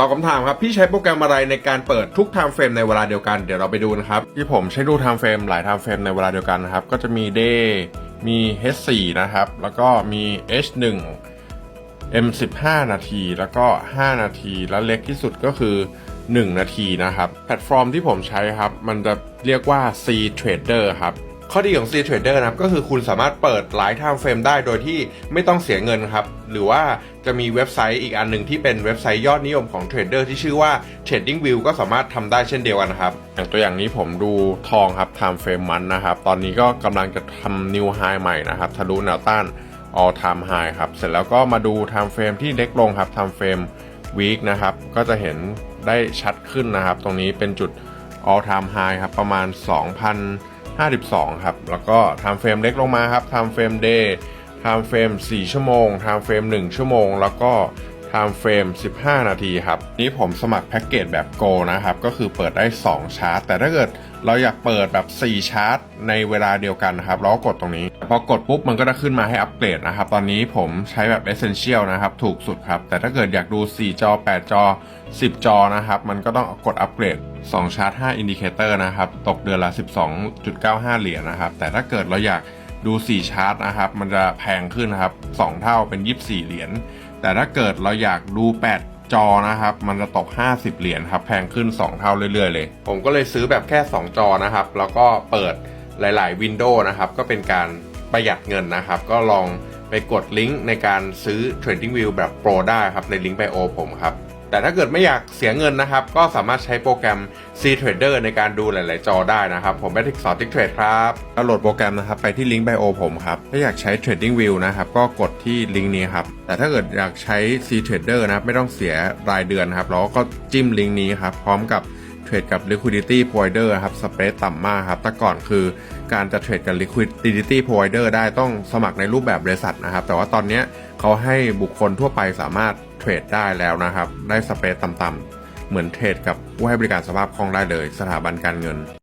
ตอบคำถามครับ พี่ใช้โปรแกรมอะไรในการเปิดทุก time frame ในเวลาเดียวกัน เดี๋ยวเราไปดูนะครับ ที่ผมใช้ดู time frame หลาย time frame ในเวลาเดียวกันนะครับ ก็จะมี day มี h4 นะครับ แล้วก็มี h1 M15 นาที แล้วก็ 5 นาที แล้วเล็กที่สุดก็คือ 1 นาทีนะครับ แพลตฟอร์มที่ผมใช้ครับ มันจะเรียกว่า C Trader ครับ ข้อดีของ C Trader นะครับก็คือคุณสามารถเปิดหลาย time frame ได้โดยที่ไม่ต้องเสียเงินครับหรือว่าจะมีเว็บไซต์อีกอันหนึ่งที่เป็นเว็บไซต์ยอดนิยมของเทรดเดอร์ที่ชื่อว่า TradingView ก็สามารถทำได้เช่นเดียวกันนะครับอย่างตัวอย่างนี้ผมดูทองครับ time frame มันนะครับตอนนี้ก็กำลังจะทำ new high ใหม่นะครับทะลุแนวต้าน all time high ครับเสร็จแล้วก็มาดู time frame ที่เล็กลงครับ time frame week นะครับก็จะเห็นได้ชัดขึ้นนะครับ ตรงนี้เป็นจุด all time high ครับประมาณ 2,052 ครับ แล้วก็ time frame เล็กลงมาครับ time frame day time frame 4ชั่วโมง time frame 1ชั่วโมง แล้วก็ time frame 15 นาทีครับ นี้ผมสมัครแพ็กเกจแบบ Go นะครับ ก็คือเปิดได้ 2 ชาร์ตแต่ถ้าเกิดเราอยากเปิดแบบ 4 ชาร์ตในเวลาเดียวกันนะครับ เราก็กดตรงนี้ พอกดปุ๊บมันก็จะขึ้นมาให้อัปเกรดนะครับ ตอนนี้ผมใช้แบบ Essential นะครับ ถูกสุดครับ แต่ถ้าเกิดอยากดู 4 จอ 8 จอ 10 จอนะครับ มันก็ต้องกดอัปเกรด 2 ชาร์ต5อินดิเคเตอร์นะครับ ตกเดือนละ 12.95 เหรียญนะครับ แต่ถ้าเกิดเราอยาก ดู 4 ชาร์ตนะครับ มันจะแพงขึ้นนะครับ 2 เท่าเป็น 24 เหรียญ แต่ถ้าเกิดเราอยากดู 8 จอนะครับ มันจะตก 50 เหรียญครับ แพงขึ้น 2 เท่าเรื่อยๆเลย ผมก็เลยซื้อแบบแค่ 2 จอนะครับ แล้วก็เปิดหลาย ๆ วินโดว์นะครับ ก็เป็นการประหยัดเงินนะครับ ก็ลอง ไปกดลิงก์ในการซื้อ TradingView แบบ Pro ได้ครับในลิงก์ไบโอผมครับแต่ถ้าเกิดไม่อยากเสียเงินนะครับ ก็สามารถใช้โปรแกรม C Trader ในการดูหลาย ๆ จอได้นะครับ ผมแบทิกสอนทิกเทรดครับดาวน์โหลดโปรแกรมนะครับ ไปที่ลิงก์ไบโอผมครับ ถ้าอยากใช้ Trading View นะครับ ก็กดที่ลิงก์นี้ครับ แต่ถ้าเกิดอยากใช้ C Trader นะครับ ไม่ต้องเสียรายเดือนครับ เราก็จิ้มลิงก์นี้ครับ พร้อมกับ เทรดกับ liquidity provider ครับ สเปซต่ำมากครับ แต่ก่อนคือการจะเทรดกับ liquidity provider ได้ต้องสมัครในรูปแบบบริษัทนะครับ แต่ว่าตอนนี้เขาให้บุคคลทั่วไปสามารถเทรดได้แล้วนะครับ ได้สเปซต่ำๆเหมือนเทรดกับผู้ให้บริการสภาพคล่องได้เลย สถาบันการเงิน